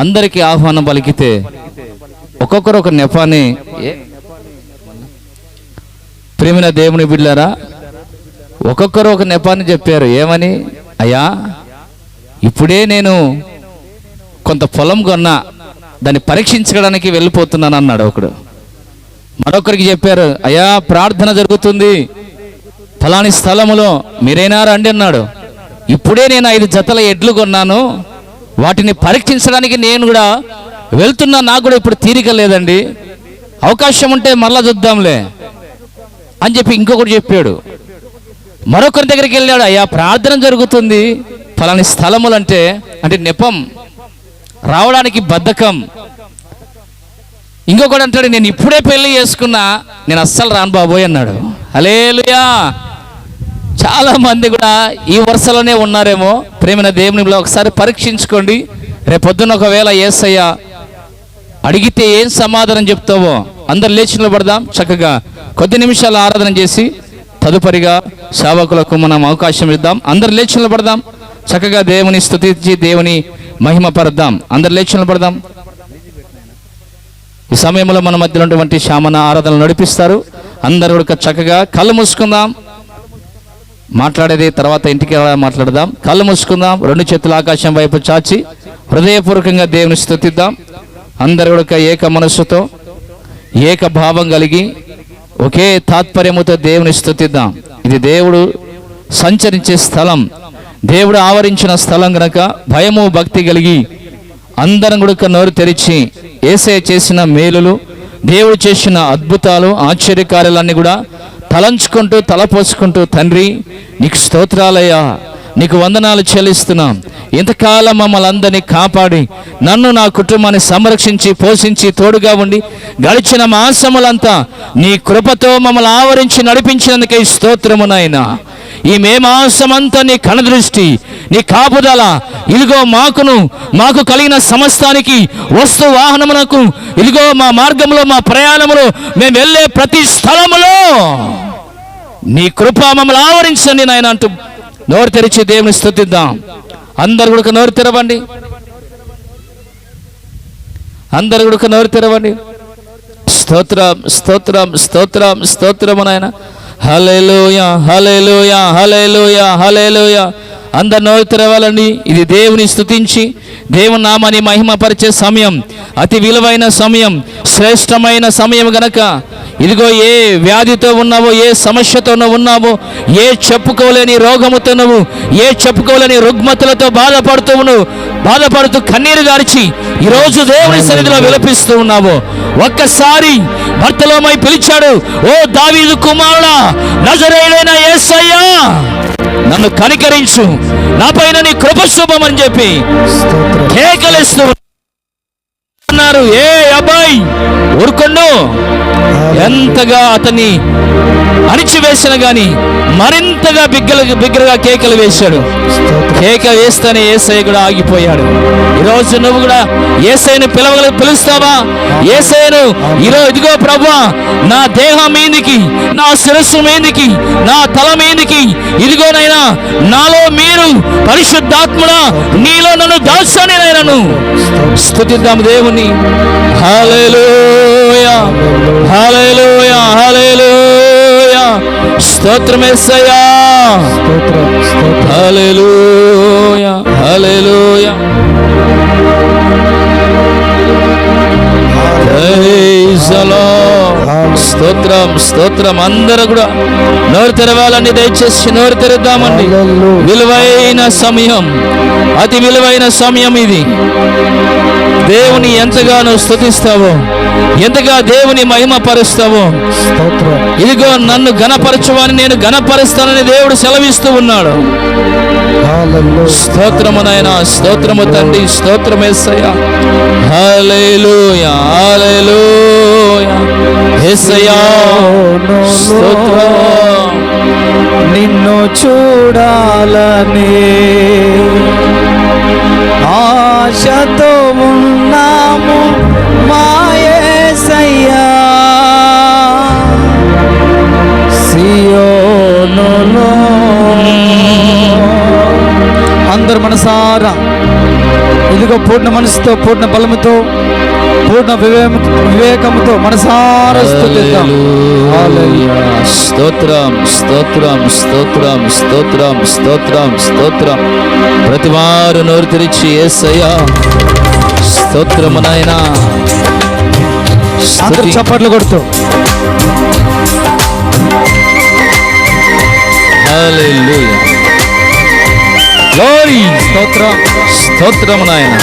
అందరికీ ఆహ్వానం పలికితే ఒక్కొక్కరు ఒక నెపాన్ని ప్రేమిన దేవుని బిడ్డారా ఒక్కొక్కరు ఒక నెపాన్ని చెప్పారు. ఏమని? అయ్యా ఇప్పుడే నేను కొంత పొలం కొన్నా దాన్ని పరీక్షించడానికి వెళ్ళిపోతున్నాను అన్నాడు ఒకడు. మరొకరికి చెప్పారు అయ్యా ప్రార్థన జరుగుతుంది. ఫలాని స్థలములో మీరైనా రండి అన్నాడు. ఇప్పుడే నేను ఐదు జతల ఎడ్లు కొన్నాను. వాటిని పరీక్షించడానికి నేను కూడా వెళ్తున్నా నాకు కూడా ఇప్పుడు తీరిక లేదండి. అవకాశం ఉంటే మరలా చూద్దాంలే అని చెప్పి ఇంకొకటి చెప్పాడు. మరొకరి దగ్గరికి వెళ్ళాడు అయ్యా ప్రార్థన జరుగుతుంది. ఫలాని స్థలములు అంటే అంటే నెపం రావడానికి బద్ధకం. ఇంకొకటి అంటాడు నేను ఇప్పుడే పెళ్ళి చేసుకున్నా నేను అస్సలు రాను బాబోయ్ అన్నాడు. అలేలుయా చాలా మంది కూడా ఈ వరుసలోనే ఉన్నారేమో. ప్రేమిన దేవునిలో ఒకసారి పరీక్షించుకోండి. రేపొద్దున ఒకవేళ ఏసయ్య అడిగితే ఏం సమాధానం చెప్తావో అందరు లేచి నిలబడదాం. చక్కగా కొద్ది నిమిషాలు ఆరాధన చేసి తదుపరిగా సేవకులకు మనం అవకాశం ఇద్దాం. అందరు లేచి నిలబడదాం. చక్కగా దేవుని స్థుతించి దేవుని మహిమ పరద్దాం. అందరు లేచి నిలబడదాం. ఈ సమయంలో మన మధ్యలో ఉన్నటువంటి శామన ఆరాధనలు నడిపిస్తారు. అందరూ చక్కగా కళ్ళు మూసుకుందాం. మాట్లాడేది తర్వాత ఇంటికి మాట్లాడదాం. కళ్ళు మూసుకుందాం రెండు చేతుల ఆకాశం వైపు చాచి హృదయపూర్వకంగా దేవుని స్థుతిద్దాం. అందరు కూడా ఏక మనస్సుతో ఏక భావం కలిగి ఒకే తాత్పర్యముతో దేవుని స్థుతిద్దాం. ఇది దేవుడు సంచరించే స్థలం. దేవుడు ఆవరించిన స్థలం గనక భయము భక్తి కలిగి అందరం కూడా నోరు తెరిచి ఏసే చేసిన మేలులు దేవుడు చేసిన అద్భుతాలు ఆశ్చర్యకార్యాలన్నీ కూడా తలంచుకుంటూ తలపోసుకుంటూ తండ్రి నీకు స్తోత్రాలయ్యా నీకు వందనాలు చెల్లిస్తున్నాం. ఇంతకాలం మమ్మల్ని అందరినీ కాపాడి నన్ను నా కుటుంబాన్ని సంరక్షించి పోషించి తోడుగా ఉండి గడిచిన మాసములంతా నీ కృపతో మమ్మల్ని ఆవరించి నడిపించినందుకే స్తోత్రము నాయనా. ఈ మే మాసమంతా నీ కనదృష్టి నీ కాపుదల. ఇదిగో మాకును మాకు కలిగిన సమస్తానికి వస్తు వాహనమునకు ఇదిగో మా మార్గంలో మా ప్రయాణములో మేము వెళ్ళే ప్రతి స్థలములో నీ కృప మమ్మల్ని ఆవరించండి నాయన అంటూ నోరు తెరిచి దేవుని స్థుతిద్దాం. అందరు కూడా నోరు తెరవండి. అందరు కూడా నోరు తెరవండి. స్తోత్రం స్తోత్రం స్తోత్రం స్తోత్రము నాయన. హలేలుయ హలేలుయ హలేలుయ హలేలుయ అందరు నోరు తెరవాలండి. ఇది దేవుని స్తుతించి దేవుని నామాన్ని మహిమపరిచే సమయం. అతి విలువైన సమయం శ్రేష్టమైన సమయం గనక. ఇదిగో ఏ వ్యాధితో ఉన్నావో ఏ సమస్యతో ఉన్నావో ఏ చెప్పుకోలేని రోగముతో నువ్వు ఏ చెప్పుకోలేని రుగ్మతులతో బాధపడుతూ నువ్వు బాధపడుతూ కన్నీరు గార్చి ఈరోజు దేవుని సన్నిధిలో విలపిస్తూ ఉన్నావు. ఒక్కసారి భర్తలోమై పిలిచాడు ఓ దావీదు కుమారుడా నజరేయుడైన యేసయ్యా నన్ను కనికరించు నా పైన నీ కృప శుభమని చెప్పి కేకలిస్తూ అన్నారు ఏ అబ్బాయి ఊరుకొండు ఎంతగా అతన్ని అణిచివేసిన గాని మరింతగా బిగ్గల బిగ్గరగా కేకలు వేశాడు. కేక వేస్తేనే ఏసయ్య కూడా ఆగిపోయాడు. ఈరోజు నువ్వు కూడా ఏసైను పిలవగల పిలుస్తావా? ఏసైను ఈరోజు ఇదిగో ప్రభా నా దేహం మీదికి నా శిరస్సు మీదికి నా తల మీదికి ఇదిగోనైనా నాలో మీరు పరిశుద్ధాత్ముడా నీలో నన్ను దాచాని నన్ను స్తుతిద్దాం దేవుని హల్లెలూయా Lord. స్తోత్రం స్తోత్రం. అందరూ కూడా నోరు తెరవాలని దయచేసి నోరు తెరుద్దామండి. విలువైన సమయం అతి విలువైన సమయం ఇది. దేవుని ఎంతగానో స్తుతిస్తావో ఎంతగా దేవుని మహిమ పరుస్తావో ఇదిగో నన్ను గణపరచువని నేను గణపరుస్తానని దేవుడు సెలవిస్తూ ఉన్నాడు. స్తోత్రము నాయన స్తోత్రము తండ్రి స్తోత్రమేసయ్య హల్లెలూయా హల్లెలూయా. యేసయ్యా స్తోత్రం నిన్ను చూడాలని ఆశతో ఉన్నాము. మాయేసయ్యా ఇదిగో పూర్ణ మనసుతో పూర్ణ బలముతో పూర్ణ వివేకము వివేకముతో మనసారా హల్లెలూయా. స్తోత్రం స్తోత్రం స్తోత్రం స్తోత్రం స్తోత్రం స్తోత్రం. ప్రతి వారు నోరు తెరిచి ఏసయ్యా. స్తోత్రము నాయనా. చప్పట్లు కొడుతూ. హల్లెలూయా. గ్లోరీ స్తోత్రం స్తోత్రము నాయన.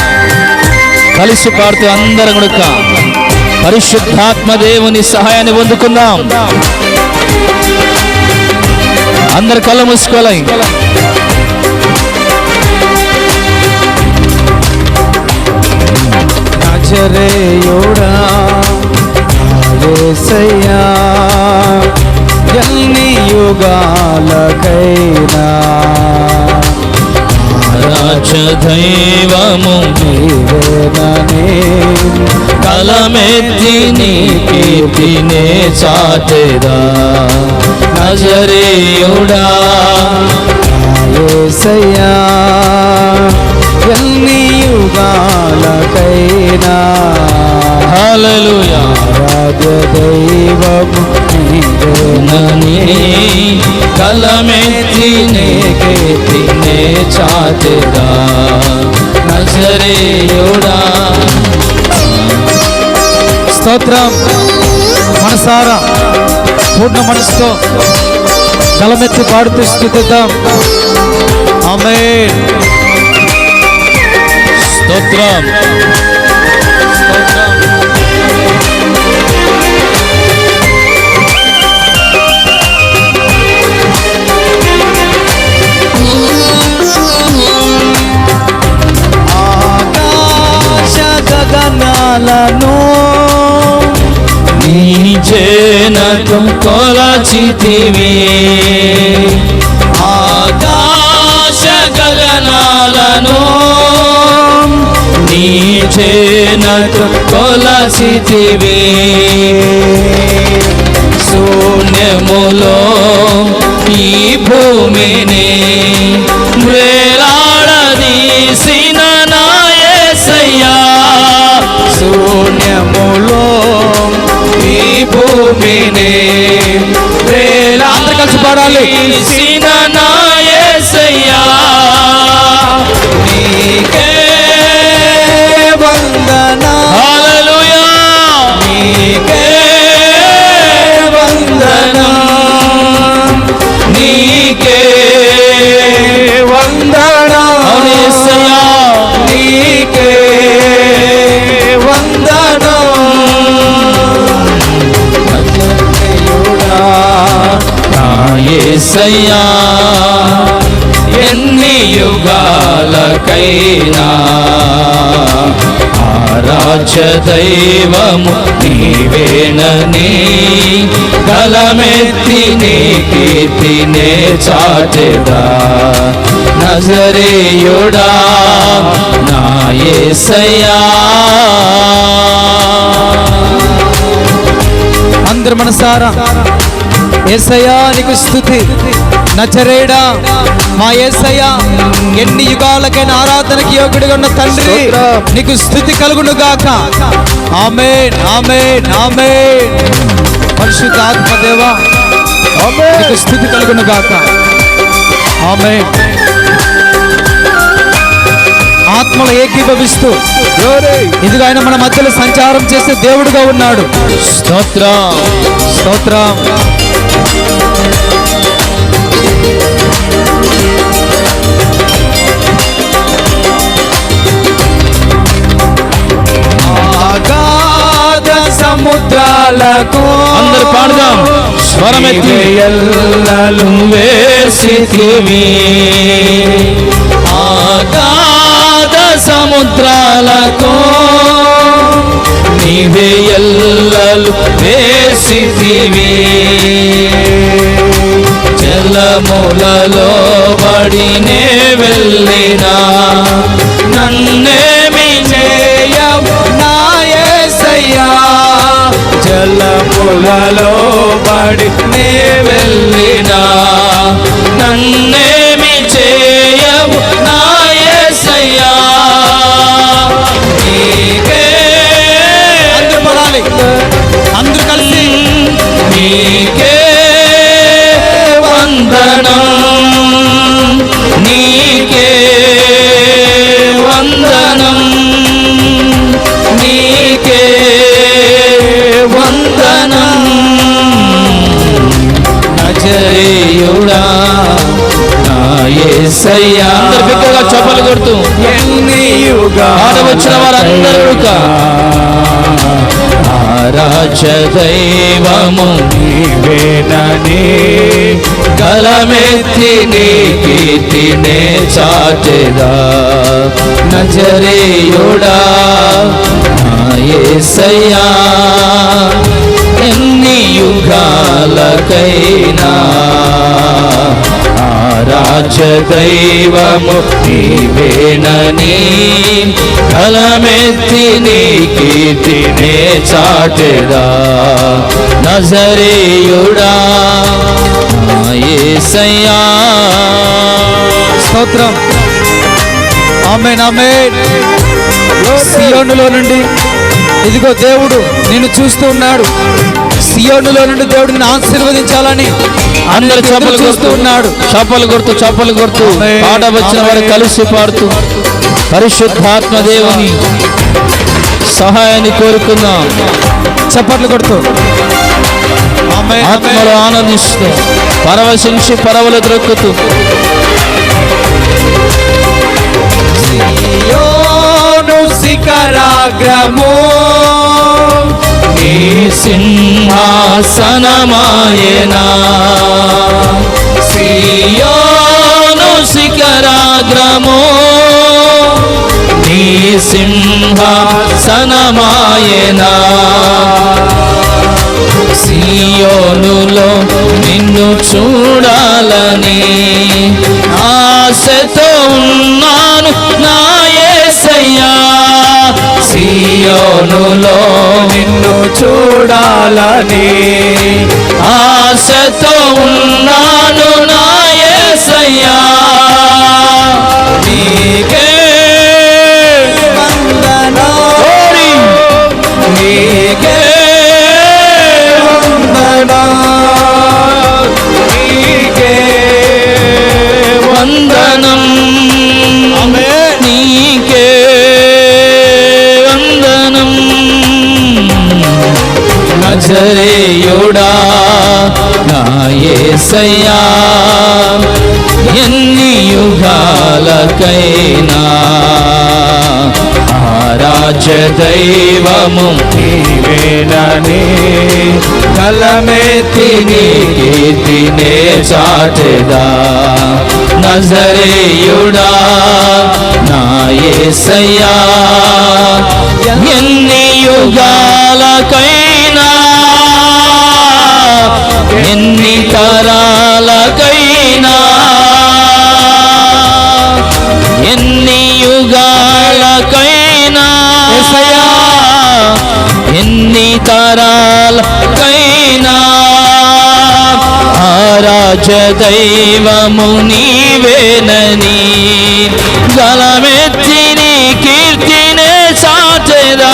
కలిసి పాడుతూ అందరం కూడా పరిశుద్ధాత్మ దేవుని సహాయాన్ని పొందుకుందాం. అందరు కళ్ళ మూసుకోవాలి. నజరేయుడా యేసయ్యా ఎన్ని యుగాలకైనా. రాజ దైవము నీవేనని కలమెత్తి నీ కీర్తినే చాటెదా. నజరేయుడా. యేసయ్యా ఎన్ని యుగాలకైనా. హల్లెలూయా. రాజ నీవేనని కలమెత్తి నేకెత్తినే చాటెదా నజరేయుడా. స్తోత్రం. మనసారా పూర్ణ మనసుతో తలమెత్తి పాడుతూ స్థుతిద్దాం. ఆమె స్తోత్రం. గగనాలను నీ చేనకు కొలచితివి. ఆకాశ గగనాలను నీ చేనకు కొలచితివి. శూన్యములో ఈ భూమి భూమిని అందరూ కలిసి పాడాలి. యేసయ్యా ఎన్ని యుగాలకైనా ఆరాధ్య దైవము నీవేనని కలమెత్తి నీ కీర్తినే చాటెదా. నజరేయుడా నా యేసయ్యా. అందరు మనసారా? ఏసయ్యా నీకు స్థుతి. నచరేడా మా ఏసయ్యా ఎన్ని యుగాలకైనా ఆరాధనకి యోగుడిగా ఉన్న తండ్రి నీకు స్థుతి కలుగును గాక ఆమేన్ ఆమేన్ ఆమేన్. పరిశుద్ధ ఆత్మదేవా నీకు స్థుతి కలుగును గాక ఆమేన్. ఆత్మలు ఏకీభవిస్తూ ఇదిగో ఆయన మన మధ్యలో సంచారం చేసే దేవుడుగా ఉన్నాడు. స్తోత్రం స్తోత్రం. సముద్రాలకు అందరు పాడదాం. స్వరమెత్తి. ఎల్లలు వేసితివి ఆగాధ సముద్రాలకు నీవే ఎల్లలు వేసితివి జలములలో బడినే వెళ్ళినా పాదములలో పడి నే వెళ్ళినా. నన్నేమి చేయవు నాయసయ్యా పడాలి. అందరు వందనా ఎన్ని యుగాలు ఆడ వచ్చిన వారందరూ కూడా ఆరాధ్య దైవము నీవేనని గలమెత్తి నీ కీర్తినే చాటెదా. నజరేయుడా నా యేసయ్యా ఎన్ని యుగాలకైనా. ఆరాధ్య దైవము నీవేనని కలమెత్తి నీ కీర్తినే చాటెదా నజరేయుడా నా యేసయ్యా స్తోత్రం. Amen amen. సియోనులో నుండి. ఇదిగో దేవుడు నిన్ను చూస్తూ ఉన్నాడు. సియోనులో నుండి దేవుడు నిన్ను ఆశీర్వదించాలని అందరు చూస్తూ కొడుతూ ఉన్నాడు చప్పలు కొడుతూ చప్పలు కొడుతూ. పాట వచ్చిన వారు. కలిసి పాడుతూ పరిశుద్ధాత్మ దేవుని సహాయాన్ని కోరుకుందాం చప్పట్లు కొడుతూ ఆత్మలో. ఆనందిస్తూ పరవశించి పరవలు ద్రొక్కుతూ శిఖరాగ్రము నీ సింహాసనమాయనా? సియోను శిఖరాగ్రము నీ సింహాసనమాయనా? సియోనులో నిన్ను చూడాలని ఆశతో ఉన్నాను నాయసయ్యా యేసయ్యా నిన్ను చూడాలని నజరేయుడా నా యేసయ్యా ఎన్ని యుగాలకైనా ఆరాధ్య దైవము నీవేనని కలమెత్తి నీ కీర్తినే నజరేయుడా నా యేసయ్యా ఎన్ని యుగాలకైనా ఆరాజ దైవము నీవేనని గలమెత్తి నీ కీర్తినే సాచెదా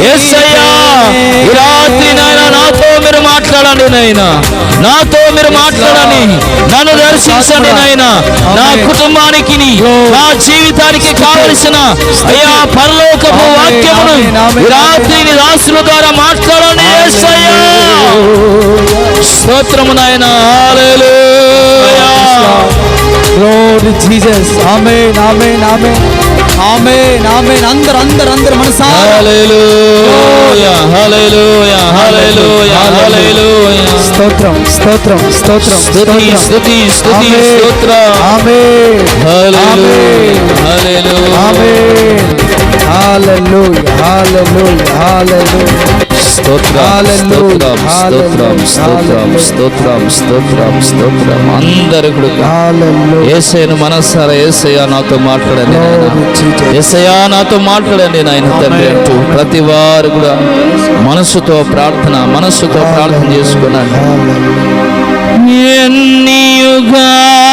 ఈ రాత్రి నాయన నాతో మీరు మాట్లాడండి నాయన నాతో మీరు మాట్లాడండి నన్ను దర్శించండి నాయన నా కుటుంబానికి నా జీవితానికి కావలసిన అయ్యా పరలోకపు వాక్యమును ఈ రాత్రి నీ దాసుల ద్వారా మాట్లాడండి స్తోత్రము నాయన Glory Jesus. Amen. Amen. Amen. Amen. Amen. అందరు అందరు అందరు మనసారా హల్లెలూయా హల్లెలూయా హల్లెలూయా హల్లెలూయా స్తోత్రం స్తోత్రం స్తోత్రం స్తుతి స్తోత్రం స్తుతి స్తుతి ఆమేన్. స్తోత్ర ఆమేన్ హల్లెలూయా హల్లెలూయా ఆమేన్ హల్లెలూయా అందరు మనస్సారా ఏసయ్య నాతో మాట్లాడండి. ఏసయ్యా నాతో మాట్లాడండి నాయన తండ్రి అంటూ ప్రతి వారు కూడా మనసుతో ప్రార్థన మనస్సుతో ప్రార్థన చేసుకున్నాను ఎన్ని యుగాలకైనా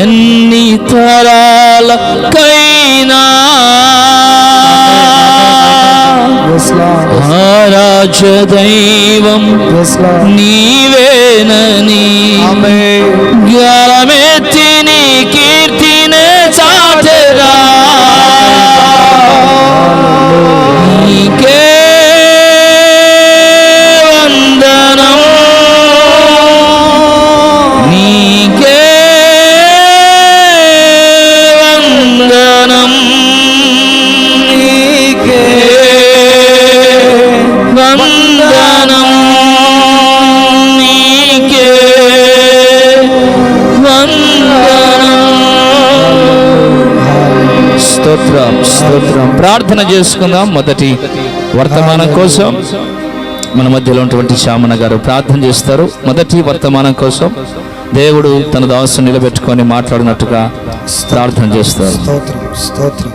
ఎన్ని తరాలకైనా Yes, Lord. ఆరాధ్య దైవం Yes, Lord. నీవేనని Amen. ప్రార్థన చేసుకుందాం. మొదటి వర్తమానం కోసం మన మధ్యలో ఉన్నటువంటి శ్యామణ గారు ప్రార్థన చేస్తారు. మొదటి వర్తమానం కోసం దేవుడు తన దాసు నిలబెట్టుకొని మాట్లాడినట్టుగా ప్రార్థన చేస్తారు. స్తోత్రం స్తోత్రం.